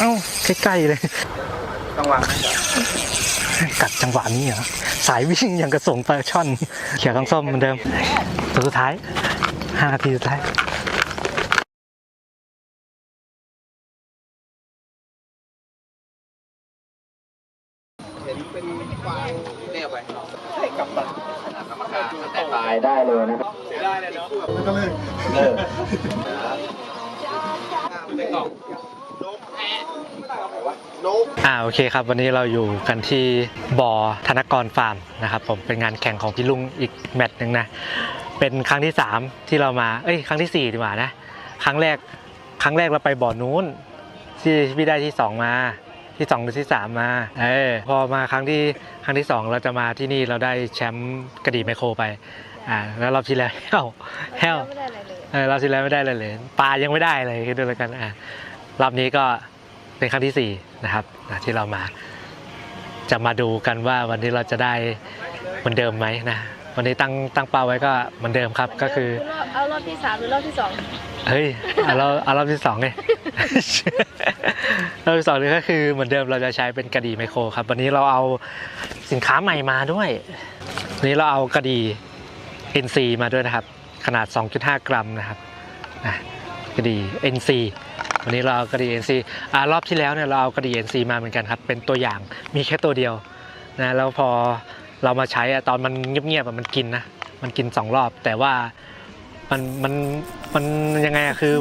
เอ้าใกล้ๆเลยต้องวางนั่นก่อนกัดจังหวะนี้เหรอ สายวิ่งอย่างกระส่งปลาช่อน เขียวต้องส้มเหมือนเดิมตัวสุดท้ายห้านาทีสุดท้าย อ่าโอเคครับ วันนี้เราอยู่กันที่บ่อธนกรฟาร์มนะครับผมเป็นงานแข่งของพี่ลุงอีกแมตช์หนึ่งนะ เป็นครั้งที่ 3 ที่เรามา เอ้ยครั้งที่4ดีกว่านะ ครั้งแรกครั้งแรกเราไปบ่อนู้นที่พี่ได้ที่ 2 มาที่2หรือที่ 3 มา เออพอมาครั้งที่ครั้งที่ 2 เราจะมาที่นี่เราได้แชมป์กระดี่ไมโครไปอ่าแล้วรอบที่แล้วแห้วแห้วไม่ได้อะไรเลยเออรอบที่แล้วไม่ได้เลยเลยปลายังไม่ได้เลยคิดดูแล้วกันอะรอบนี้ก็ เป็นครั้งที่สี่นะครับนะที่เรามาจะมาดูกันว่าวันนี้เราจะได้เหมือนเดิมไหมนะวันนี้ตั้งตั้งเป้าไว้ก็เหมือนเดิมครับก็คือรอบเอารอบที่สามหรือรอบที่สองเฮ้ยเอาเราเอารอบที่สองไงรอบที่สองนี่ก็คือเหมือนเดิมเราจะใช้เป็นกระดี่ไมโครครับ วันนี้เราเอาสินค้าใหม่มาด้วยวันนี้เราเอากระดี่ NC มาด้วยนะครับ ขนาด 2.5 กรัมนะครับนะกระดี่ NC วันนี้เราเอากระดี่ NC อ่ารอบที่แล้วเนี่ยเราเอากระดี่ NC มาเหมือนกันครับ เป็นตัวอย่างมีแค่ตัวเดียวนะแล้วพอเรามาใช้อะตอนมันเงียบๆอะมันกินนะมันกินสองรอบ แต่ว่ามันมันมันยังไงอะคือ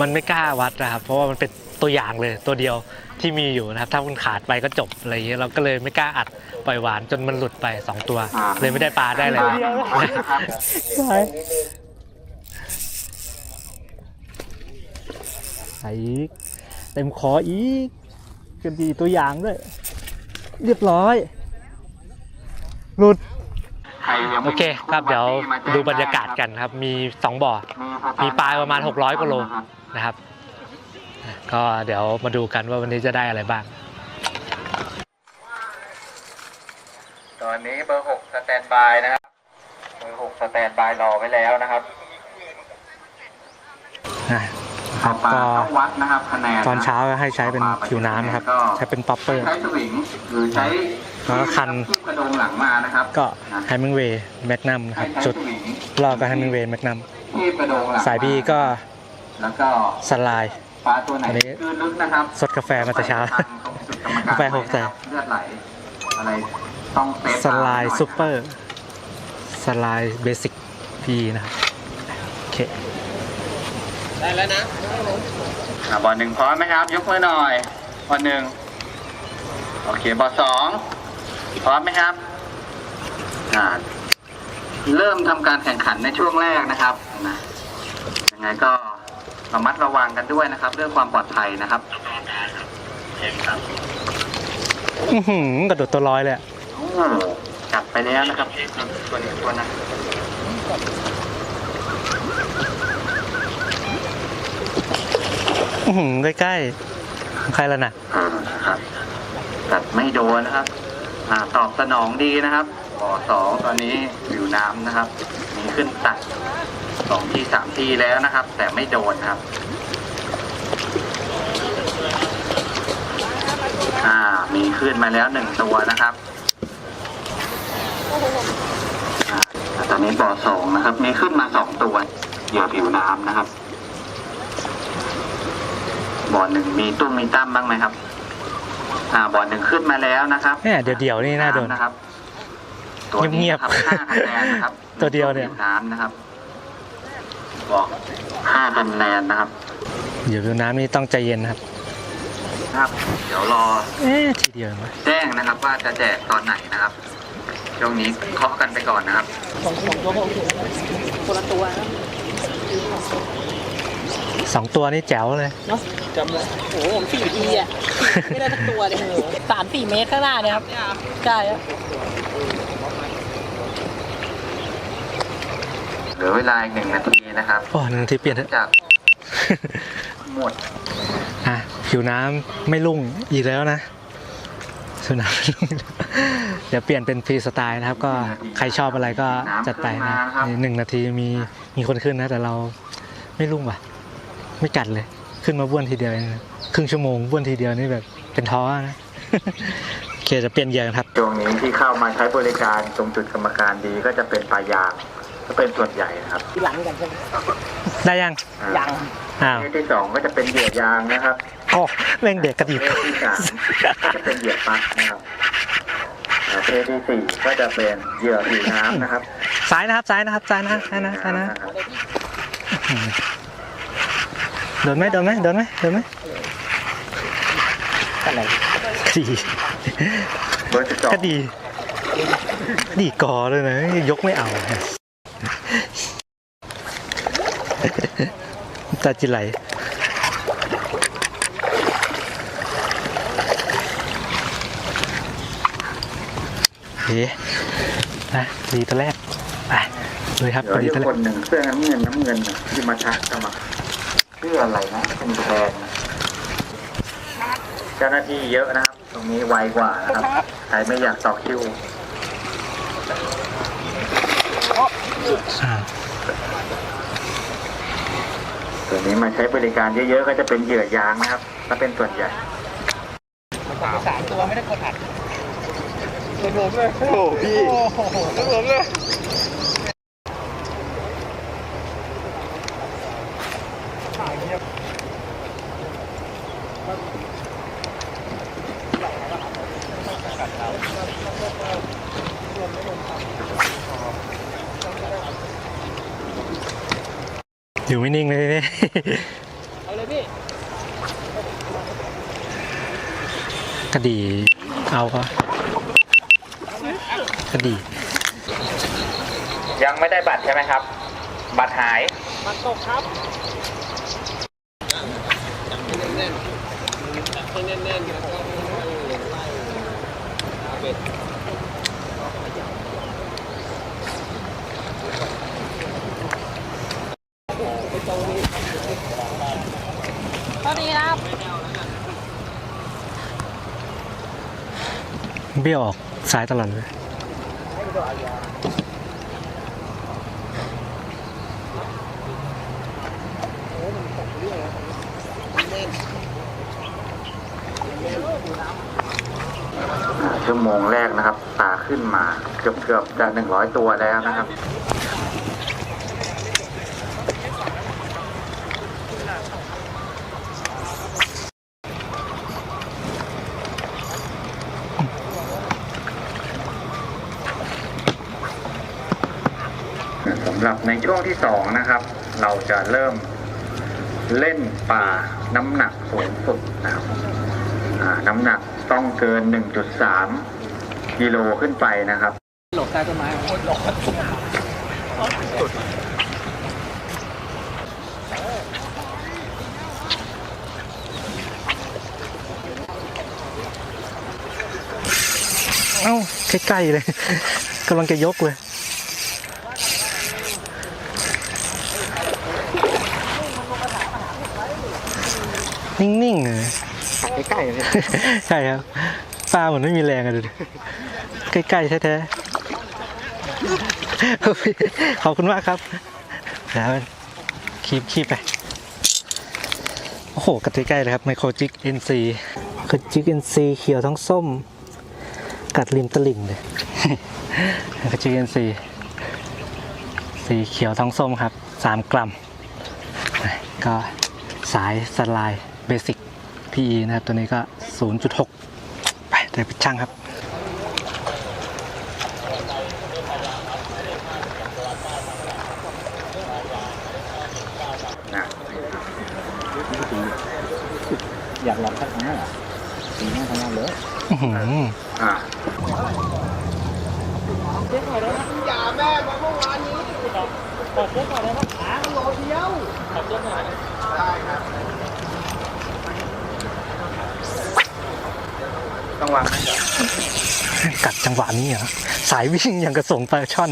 มันไม่กล้าวัดนะครับ เพราะว่ามันเป็นตัวอย่างเลยตัวเดียวที่มีอยู่นะครับ ถ้ามันขาดไปก็จบอะไรอย่างเงี้ยเราก็เลยไม่กล้าอัดปล่อยหวานจนมันหลุดไปสองตัว เลยไม่ได้ปลาได้เลย ใช่ ใส่อีก เต็มคออีกกันดีตัวอย่างด้วย เรียบร้อย หลุด โอเคครับเดี๋ยวดูบรรยากาศกันครับ มีสองบ่อ มีปลาประมาณ 600กว่าโลนะครับ ก็เดี๋ยวมาดูกันว่าวันนี้จะได้อะไรบ้าง ตอนนี้เบอร์หกสแตนบายนะครับ เบอร์หกสแตนบายรอไว้แล้วนะครับ นะครับคะแนนตอนเช้าก็ให้ใช้เป็นผิวน้ำนะครับ ใช้เป็นป๊อปเปอร์ใช้สวิงหรือใช้แล้วก็คันคีบกระดงหลังมานะครับก็ไฮมิงเวย์แมกนัมนะครับ จุดรอบก็ไฮมิงเวย์แมกนัมคีบกระดงหลังสายบีก็แล้วก็สลายปลาตัวไหนอันนี้คือลึกนะครับสดกาแฟมาแต่เช้ากาแฟหกแสนเลือดไหลอะไรต้องเซฟสลายซูเปอร์สลายเบสิกพีนะครับโอเค ได้แล้วนะอะบอลหนึ่งพร้อมไหมครับ ยกมือหน่อย บอลหนึ่งโอเค บอลสองพร้อมไหมครับอ่าเริ่มทำการแข่งขันในช่วงแรกนะครับนะยังไงก็ระมัดระวังกันด้วยนะครับ เรื่องความปลอดภัยนะครับเห็นครับอื้อหือกระโดดตัวลอยเลยอะโอ้จับไปแล้วนะครับตัวนี้ตัวนั้น ใกล้ๆ ใครแล้วน่ะครับจับไม่โดนนะครับอตอบสนองดีนะครับบอสองตอนนี้อยู่น้ำนะครับ มีขึ้นตัดสองที่สามที่แล้วนะครับ แต่ไม่โดนครับอ่ามีขึ้นมาแล้วหนึ่งตัวนะครับอตอนนี้บอสองนะครับ มีขึ้นมาสองตัวเหยื่อผิวน้ำนะครับ บ่อหนึ่งมีตุ้มมีตั้มบ้างไหมครับ อ่าบ่อหนึ่งขึ้นมาแล้วนะครับแหม่เดี๋ยวๆนี่น่าโดนนะครับตัวนี้เงียบๆนะครับห้าคะแนนนะครับ ตัวเดียวเนี่ยน้ำนะครับ บอกห้าคะแนนนะครับเดี๋ยวดูน้ำนี่ต้องใจเย็นนะครับครับ เดี๋ยวรอเอ๊ะทีเดียวไหมแจ้งนะครับ ว่าจะแจกตอนไหนนะครับช่วงนี้เคาะกันไปก่อนนะครับคนละตัวนะ สองตัวนี่แจ๋วเลย เนาะจำเลยโอ้โหผมสี่ทีอะ ไม่ได้สักตัวเลยสามสี่เมตรข้างหน้าเนี่ยครับใช่ครับเหลือเวลาอีกหนึ่งนาทีนะครับโอ้หนึ่งทีเปลี่ยนเถอะจากหมดอะผิวน้ำไม่รุ่งอีกแล้วนะผิวน้ำไม่รุ่งอีกแล้วเดี๋ยวเปลี่ยนเป็นฟรีสไตล์นะครับ ก็ใครชอบอะไรก็จัดไปนะนี่หนึ่งนาทีมีมีคนขึ้นนะ แต่เราไม่รุ่งว่ะ ไม่กัดเลย ขึ้นมาบ้วนทีเดียวเองนะรึ่งชั่วโมงบ้วนทีเดียวนี่แบบเป็นท้อนะโอเคจะเปลี่ยนเหยื่อกันครับช่วงนี้ที่เข้ามาใช้บริการตรงจุดกรรมการดีก็จะเป็นปลายางก็เป็นส่วนใหญ่นะครับที่หลังกันใช่ไหมได้ยังยังอ้าวประเภทที่สองก็จะเป็นเหยื่อยางนะครับโอ้แม่งเด็กกระปดิระบเภทที่สามก็จะเป็นเหยื่อปลั๊กนะครับประเภทที่สี่ก็จะเป็นเหยื่อผิวน้ำนะครับซ้ายนะครับซ้ายนะครับซ้ายนะซ้ายนะซ้ายนะโดนไหมโดนไหมโดนไหมโดนไหมอะไรดีเบอร์สิบสองก็ดี ดีกอเลยนะ ยกไม่เอาตาจิไหลเฮ้นะดีตัวแรกไปเลยครับเดี๋ยวดีอีกตัวแรคกนหนึ่งเสื้อน้ำเงินน้ำเงินน่ะที่มาทักสมัคร ชื่ออะไรนะเป็นแทนนะเจ้าหน้าที่เยอะนะครับ ตรงนี้ไวกว่านะครับใครไม่อยากต่อคิวอ่าตัวนี้มาใช้บริการเยอะๆ ก็จะเป็นเหยื่อยางนะครับถ้าเป็นส่วนใหญ่สามตัวไม่ได้กดอัดโอ้พี่ อยู่ไม่นิ่งเลยนี่เอาเลยพี่กระดีเอาก็กระดียังไม่ได้บัตรใช่ไหมครับ บัตรหายมันตกครับ ตอนนี้นะครับเบี้ยวออกซ้ายตลอดเลย ชั่วโมงแรกนะครับปลาขึ้นมาเกือบเกือบจะหนึ่งร้อยตัวแล้วนะครับสำหรับในช่วงที่สองนะครับ เราจะเริ่มเล่นปลาน้ำหนักสูงสุดนะครับน้ำหนัก ต้องเกิน 1.3 กิโลขึ้นไปนะครับ หลบใต้ต้นไม้โคตรหลบเอ้าใกล้ๆเลยกำลังจะยกเลยนิ่งๆเลย ใกล้ๆเลยใช่ครับปลาเหมือนไม่มีแรงอะดูดิใกล้ๆแท้ๆขอบคุณมากครับแล้วคีบคีบไป โอ้โหกัดใกล้ๆเลยครับไมโครจิกเอ็นซีคือจิกเอ็นซีเขียวทั้งส้ม กัดริมตลิ่งเลยไมโครจิกเอ็นซีสีเขียวทั้งส้มครับ 3 กรัม ก็สายสไลด์เบสิก PE นะครับ ตัวนี้ก็ 0.6 ไปเดี๋ยวไปช่างครับนะอยากลองสักครั้งอะสีหน้าทำงานเลยอื้อหืออ่าเช็คหน่อยได้ไหมอย่าแม่มาเมื่อวานนี้ขอเช็คหน่อยได้ไหมขาโลเดียวขอเช็คหน่อย ต้องวางนะกัดจังหวะนี้เหรอสายวิ่งอย่างกระส่งปลาช่อน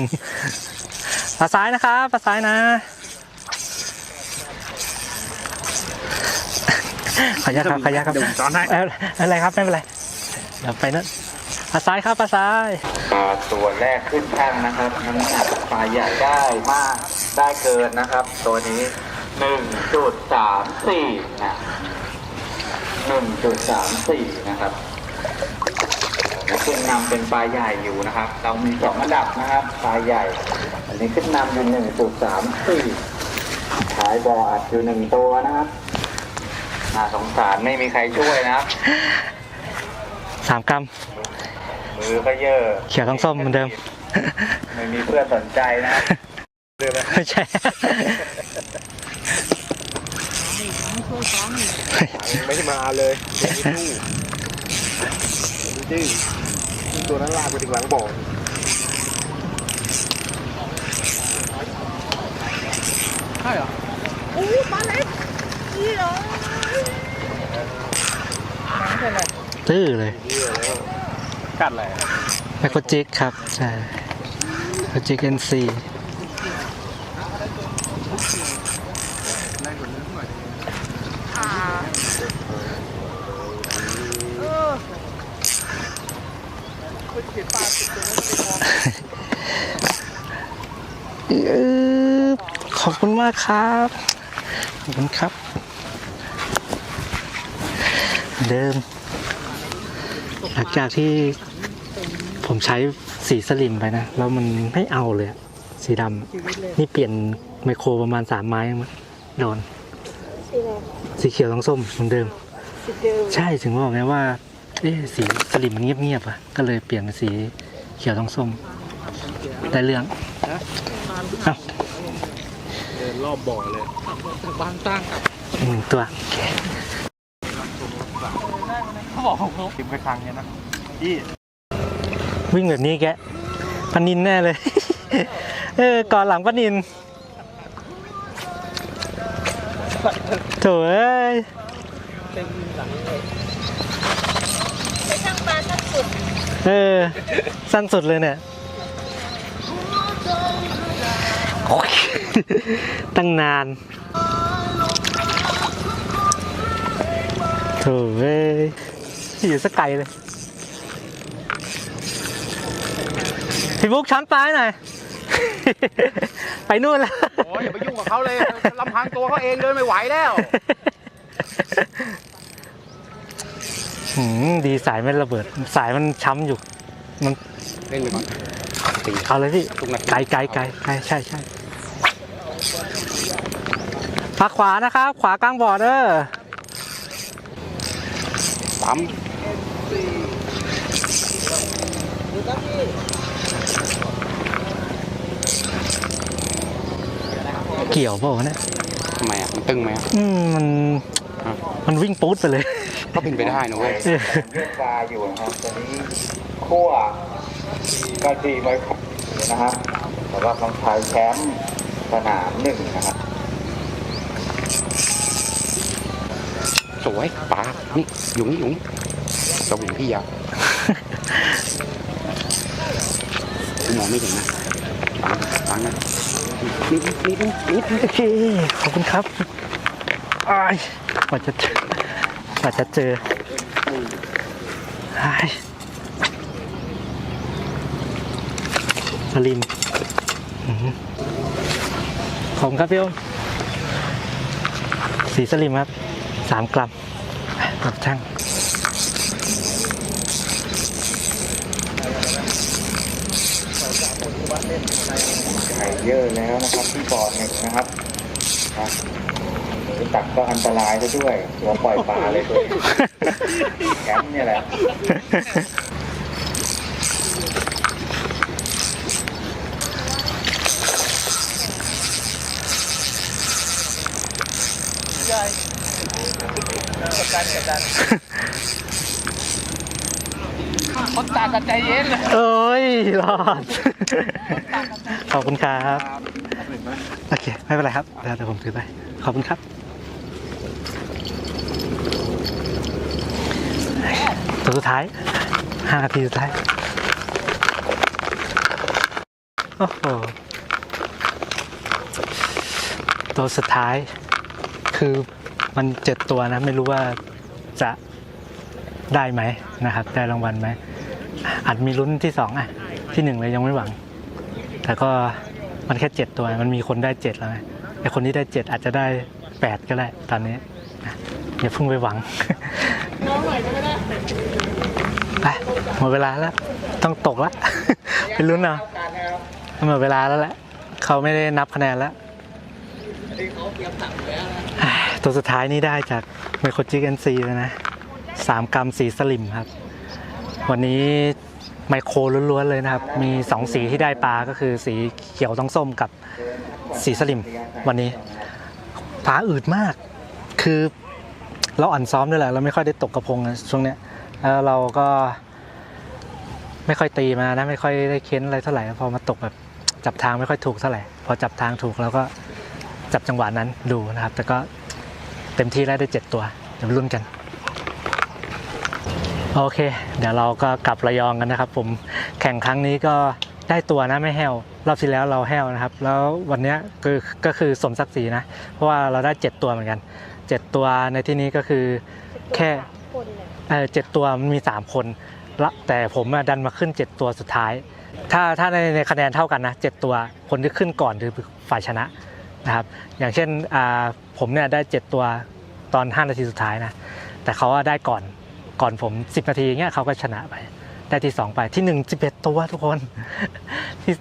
ปลาซ้ายนะครับปลาซ้ายนะขออนุญาตครับขออนุญาตครับเดี๋ยวผมซ้อนให้ เอ้ยไม่เป็นไรครับไม่เป็นไรเดี๋ยวไปนั่นปลาซ้ายครับปลาซ้ายปลาตัวแรกขึ้นแท่งนะครับน้ำหนักปลาใหญ่ได้มากได้เกินนะครับ ตัวนี้1.34นะหนึ่งจุดสามสี่นะครับ และขึ้นนำเป็นปลาใหญ่อยู่นะครับ เรามีสองอันดับนะครับปลาใหญ่ อันนี้ขึ้นนำอยู่หนึ่งจุดสามสี่ขายบออัดอยู่หนึ่งตัวนะครับน่าสงสารไม่มีใครช่วยนะครับสามกรัมมือก็เยอะเขียวทั้งส้มเหมือนเดิม ไม่มีเพื่อนสนใจนะครับไม่ใช่ไม่มาเลยไม่สู้ ดื้อตัวนั้นลากไปถึงหลังบ่อตื้อเลยกัดอะไรไมโครจิกครับใช่ไมโครจิกเอ็นซี ขอบคุณมากครับ ขอบคุณครับ เดิม หลังจากที่ผมใช้สีสลิมไปนะ แล้วมันไม่เอาเลยอะสีดำนี่เปลี่ยนไมโครประมาณสามไม้มั้งโดน สีเขียวทั้งส้มเหมือนเดิม ใช่ถึงบอกไงว่า เอ๊ะสีสลิมมันเงียบๆอะก็เลยเปลี่ยนเป็นสีเขียวทั้งส้มได้เรื่องเอ้าเดินรอบบ่อเลยบางตั้งกับหนึ่งตัวเขาบอกเขาทิมกระชังเนี่ยนะพี่วิ่งแบบนี้แกปานินแน่เลย เออก่อนหลังปานินโถ่เอ้ย เออ สั้นสุดเลยเนี่ยโอ๊ยตั้งนานโถ่เอ้ยอยู่สักไกลเลย พี่บุ๊กช้อนปลาให้หน่อย ไปนู่นแล้ว โอ้ยอย่าไปยุ่งกับเขาเลยลำพังตัวเขาเองเดินไม่ไหวแล้ว หืมดีสายไม่ระเบิด สายมันช้ำอยู่ มันเล่นเลยก่อนตีเอาเลยพี่ตรงไหนไกลไกลไกลไกลใช่ใช่พักขวานะครับ ขวากลางบอร์ดเด้อปั๊มเกี่ยวเปล่าวะเนี่ยทำไมอะมันตึงไหมอะอืมมันมันวิ่งปู๊ดไปเลย ก็เป็นไปได้นะเว้ยเออเลือกปลาอยู่นะครับตอนนี้คั่วกระดีไว้นะครับสำหรับน้องชายแชมป์สนามหนึ่งนะครับสวยปลานี่หยุงหยุงสวิงพี่ยาวมองไม่เห็นนะปังปังนะนิดนิดนิดนิดนิดโอเคขอบคุณครับอ้ายกว่าจะเจอก ว่าจะเจออ้ายสลิมอื้อหือขอบคุณครับพี่อมสีสลิมครับสามกรัมกับช่างไข่เยอะแล้วนะครับที่บ่อหนึ่งนะครับ นะหรือตักก็อันตรายซะด้วยตัวปล่อยปลาเลยตัวแชมป์เนี่ยแหละคนตากันใจเย็นเลยโอ้ยรอด ขอบคุณครับ โอเค ไม่เป็นไรครับเดี๋ยวเดี๋ยวผมถือไป ขอบคุณครับ ตัวสุดท้ายห้านาทีสุดท้าย โอ้โห ตัวสุดท้าย คือมันเจ็ดตัวนะ ไม่รู้ว่าจะได้ไหมนะครับ ได้รางวัลไหมอาจมีลุ้นที่สองอะ ที่หนึ่งเลยยังไม่หวัง แต่ก็มันแค่เจ็ดตัว มันมีคนได้เจ็ดแล้วไงไอคนที่ได้เจ็ดอาจจะได้แปดก็ได้ตอนนี้อย่าเพิ่งไปหวัง ไป หมดเวลาแล้ว ต้องตกแล้วไปลุ้นเอาะหมดเวลาแล้วแหละเขาไม่ได้นับคะแนนแล้วตัวสุดท้ายนี่ได้จากไมโครจิกเอ็นซีเลยนะสามกรัมสีสลิมครับ วันนี้ไมโครล้วนๆเลยนะครับ มีสองสีที่ได้ปลาก็คือสีเขียวต้องส้มกับสีสลิม วันนี้ปลาอืดมาก คือเราอ่อนซ้อมด้วยแหละเราไม่ค่อยได้ตกกระพงนะช่วงเนี้ยแล้วเราก็ ไม่ค่อยตีมานะไม่ค่อยได้เค้นอะไรเท่าไหร่พอมาตกแบบจับทางไม่ค่อยถูกเท่าไหร่พอจับทางถูกเราก็จับจังหวะนั้นดูนะครับ แต่ก็เต็มที่แล้วได้เจ็ดตัวเดี๋ยวมาลุ้นกันโอเค เดี๋ยวเราก็กลับระยองกันนะครับ ผมแข่งครั้งนี้ก็ได้ตัวนะไม่แห้วรอบที่แล้วเราแห้วนะครับ แล้ววันนี้คือก็คือสมศักดิ์ศรีนะ เพราะว่าเราได้เจ็ดตัวเหมือนกันเจ็ดตัวในที่นี้ก็คือแค่เออเจ็ดตัวมันมีสามคน แต่ผมดันมาขึ้นเจ็ดตัวสุดท้าย ถ้าถ้าในในคะแนนเท่ากันนะเจ็ดตัวคนที่ขึ้นก่อนคือฝ่ายชนะนะครับ อย่างเช่นผมเนี่ยได้เจ็ดตัวตอน 5 นาทีสุดท้ายนะ แต่เขาอะได้ก่อนก่อนผม 10 นาทีเงี้ยเขาก็ชนะไป ได้ที่ 2 ไปที่ 1 11 ตัวทุกคนที่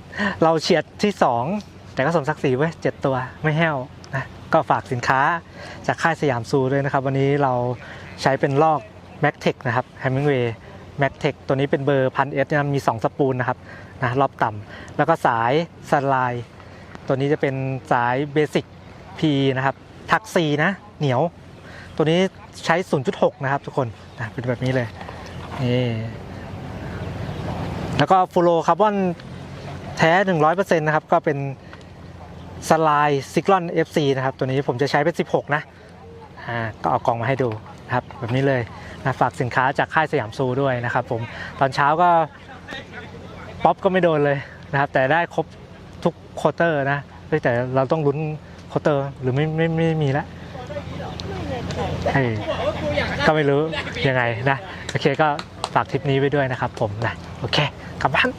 เราเฉียดที่ 2 แต่ก็สมศักดิ์ศรีเว้7ตัวไม่แห้วนะก็ฝากสินค้าจากค่ายสยามซูด้วยนะครับ วันนี้เราใช้เป็นลอก m a c t e c นะครับ Hemingway m a c t e c ตัวนี้เป็นเบอร์พันเอสมี 2 สปูลนะครับนะรอบต่ำแล้วก็สายสไลด์ตัวนี้จะเป็นสายเบสิก P นะครับทักซีนะ เหนียว ตัวนี้ใช้ 0.6 นะครับทุกคนนะเป็นแบบนี้เลยนี่แล้วก็ฟูโรคาร์บอนแท้ 100%นะครับ ก็เป็นสไลด์ซิกลอน FC นะครับ ตัวนี้ผมจะใช้เป็น 16 นะอ่าก็เอากล่องมาให้ดู ครับแบบนี้เลยนะฝากสินค้าจากค่ายสยามซูด้วยนะครับผมตอนเช้าก็ป๊อปก็ไม่โดนเลยนะครับ แต่ได้ครบทุกโควอเตอร์นะแต่เราต้องลุ้นโควอเตอร์หรือไม่ไม่ไม่ไม่มีแล้วก็ไม่รู้ยังไงนะ โอเคก็ฝากทริปนี้ไว้ด้วยนะครับผมนะ โอเค กลับบ้าน